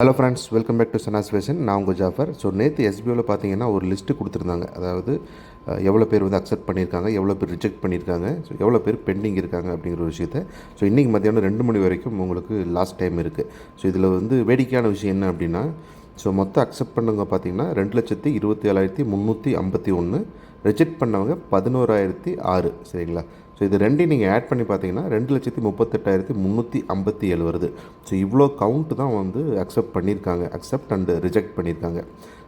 Hello friends welcome back to Sana's fashion நான் உங்கள் Jaffer. So நேற்று எஸ்பிஓவில் பார்த்தீங்கன்னா ஒரு லிஸ்ட்டு கொடுத்துருந்தாங்க. அதாவது எவ்வளோ பேர் வந்து அக்செப்ட் பண்ணியிருக்காங்க எவ்வளோ பேர் ரிஜெக்ட் பண்ணியிருக்காங்க ஸோ எவ்வளோ பேர் பெண்டிங் இருக்காங்க அப்படிங்கிற ஒரு விஷயத்த. ஸோ இன்றைக்கி மத்தியானம் ரெண்டு மணி வரைக்கும் உங்களுக்கு லாஸ்ட் டைம் இருக்குது ஸோ இதில் வந்து வேடிக்கையான விஷயம் என்ன அப்படின்னா ஸோ மொத்தம் அக்செப்ட் பண்ணவங்க பார்த்தீங்கன்னா ரெண்டு லட்சத்தி இருபத்தி ஏழாயிரத்தி முந்நூற்றி ஐம்பத்தி ஒன்று ரிஜெக்ட் பண்ணவங்க பதினோராயிரத்தி ஆறு. சரிங்களா? ஸோ இது ரெண்டையும் நீங்கள் ஆட் பண்ணி பார்த்தீங்கன்னா ரெண்டு லட்சத்தி முப்பத்தெட்டாயிரத்தி முந்நூற்றி ஐம்பத்தி ஏழு வருது. ஸோ இவ்வளோ கவுண்ட் தான் வந்து அக்செப்ட் பண்ணியிருக்காங்க. அக்செப்ட் அண்டு ரிஜெக்ட் பண்ணியிருக்காங்க.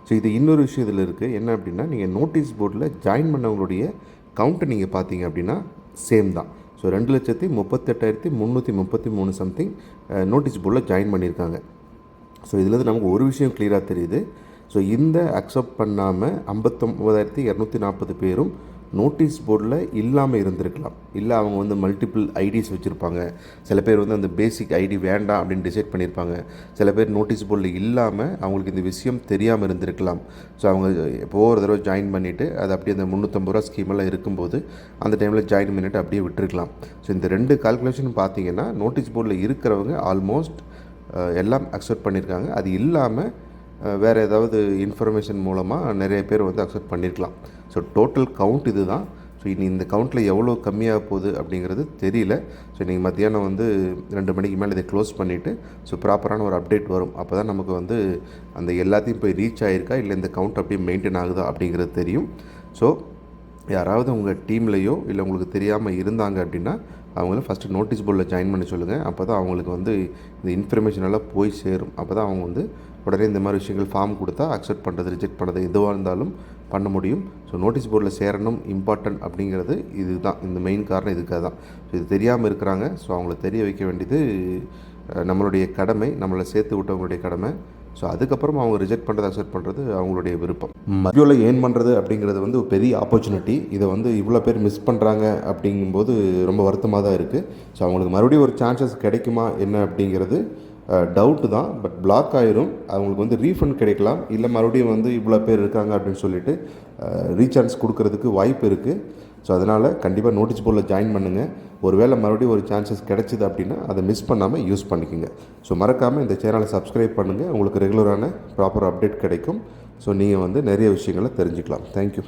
ஸோ இது இன்னொரு விஷயம் இதில் இருக்குது என்ன அப்படின்னா நீங்கள் நோட்டீஸ் போர்டில் ஜாயின் பண்ணவங்களுடைய கவுண்ட்டை நீங்கள் பார்த்தீங்க அப்படின்னா சேம் தான். ஸோ ரெண்டு லட்சத்தி முப்பத்தெட்டாயிரத்தி முந்நூற்றி முப்பத்தி மூணு சம்திங் நோட்டீஸ் போர்டில் ஜாயின் பண்ணியிருக்காங்க. ஸோ இதுலேருந்து நமக்கு ஒரு விஷயம் கிளியராக தெரியுது. ஸோ இந்த அக்செப்ட் பண்ணாமல் ஐம்பத்தொம்பதாயிரத்தி இரநூத்தி நாற்பது பேரும் நோட்டீஸ் போர்டில் இல்லாமல் இருந்திருக்கலாம். இல்லை அவங்க வந்து மல்டிபிள் ஐடிஸ் வச்சுருப்பாங்க. சில பேர் வந்து அந்த பேசிக் ஐடி வேண்டாம் அப்படின்னு டிசைட் பண்ணியிருப்பாங்க. சில பேர் நோட்டீஸ் போர்டில் இல்லாமல் அவங்களுக்கு இந்த விஷயம் தெரியாமல் இருந்திருக்கலாம். ஸோ அவங்க எப்போ ஒரு தடவை ஜாயின் பண்ணிவிட்டு அது அப்படியே அந்த முந்நூற்றம்பது ரூபா ஸ்கீமெல்லாம் இருக்கும்போது அந்த டைமில் ஜாயின் பண்ணிவிட்டு அப்படியே விட்டுருக்கலாம். ஸோ இந்த ரெண்டு கால்குலேஷன் பார்த்தீங்கன்னா நோட்டீஸ் போர்டில் இருக்கிறவங்க ஆல்மோஸ்ட் எல்லாம் அக்செப்ட் பண்ணியிருக்காங்க. அது இல்லாமல் வேறு ஏதாவது இன்ஃபர்மேஷன் மூலமாக நிறைய பேர் வந்து அக்செப்ட் பண்ணியிருக்கலாம் ஸோ டோட்டல் கவுண்ட் இது தான் ஸோ இனி இந்த கவுண்ட்டில் எவ்வளோ கம்மியாக போகுது அப்படிங்கிறது தெரியல. ஸோ இன்றைக்கி மத்தியானம் வந்து ரெண்டு மணிக்கு மேலே இதை க்ளோஸ் பண்ணிவிட்டு ஸோ ப்ராப்பரான ஒரு அப்டேட் வரும். அப்போ தான் நமக்கு வந்து அந்த எல்லாத்தையும் போய் ரீச் ஆகிருக்கா இல்லை இந்த கவுண்ட் அப்படியே மெயின்டைன் ஆகுதா? அப்படிங்கிறது தெரியும். ஸோ யாராவது உங்கள் டீம்லேயோ இல்லை உங்களுக்கு தெரியாமல் இருந்தாங்க அப்படின்னா அவங்கள ஃபஸ்ட்டு நோட்டீஸ் போர்டில் ஜாயின் பண்ண சொல்லுங்கள் அப்போ தான் அவங்களுக்கு வந்து இந்த இன்ஃபர்மேஷன் எல்லாம் போய் சேரும். அப்போ தான் அவங்க வந்து உடனே இந்த மாதிரி விஷயங்கள் ஃபார்ம் கொடுத்தா அக்செப்ட் பண்ணுறது ரிஜெக்ட் பண்ணுறது எதுவாக இருந்தாலும் பண்ண முடியும். ஸோ நோட்டீஸ் போர்டில் சேரணும் இம்பார்ட்டன்ட் அப்படிங்கிறது இதுதான். இந்த மெயின் காரணம் இதுக்காக தான். ஸோ இது தெரியாமல் இருக்கிறாங்க. ஸோ அவங்கள தெரிய வைக்க வேண்டியது நம்மளுடைய கடமை நம்மளை சேர்த்து விட்டவங்களுடைய கடமை. ஸோ அதுக்கப்புறம் அவங்க ரிஜெக்ட் பண்ணுறது அக்செப்ட் பண்ணுறது அவங்களுடைய விருப்பம். மதியோவில் ஏர்ன் பண்ணுறது அப்படிங்கிறது வந்து ஒரு பெரிய ஆப்பர்ச்சுனிட்டி இதை வந்து இவ்வளோ பேர் மிஸ் பண்ணுறாங்க அப்படிங்கும்போது ரொம்ப வருத்தமாக தான் இருக்குது ஸோ அவங்களுக்கு மறுபடியும் ஒரு சான்சஸ் கிடைக்குமா என்ன அப்படிங்கிறது டவுட்டு தான் பட் பிளாக் ஆயிரும். அவங்களுக்கு வந்து ரீஃபண்ட் கிடைக்கலாம். இல்லை மறுபடியும் வந்து இவ்வளோ பேர் இருக்காங்க அப்படின்னு சொல்லிட்டு ரீசார்ஜ் கொடுக்கறதுக்கு வாய்ப்பு இருக்குது ஸோ அதனால் கண்டிப்பாக நோட்டீஸ் போர்டில் ஜாயின் பண்ணுங்கள் ஒருவேளை மறுபடியும் ஒரு சான்சஸ் கிடைச்சிது அப்படின்னா அதை மிஸ் பண்ணாமல் யூஸ் பண்ணிக்கோங்க. ஸோ மறக்காமல் இந்த சேனலை சப்ஸ்கிரைப் பண்ணுங்கள் உங்களுக்கு ரெகுலரான ப்ராப்பர் அப்டேட் கிடைக்கும். ஸோ நீங்கள் வந்து நிறைய விஷயங்களை தெரிஞ்சுக்கலாம். தேங்க்யூ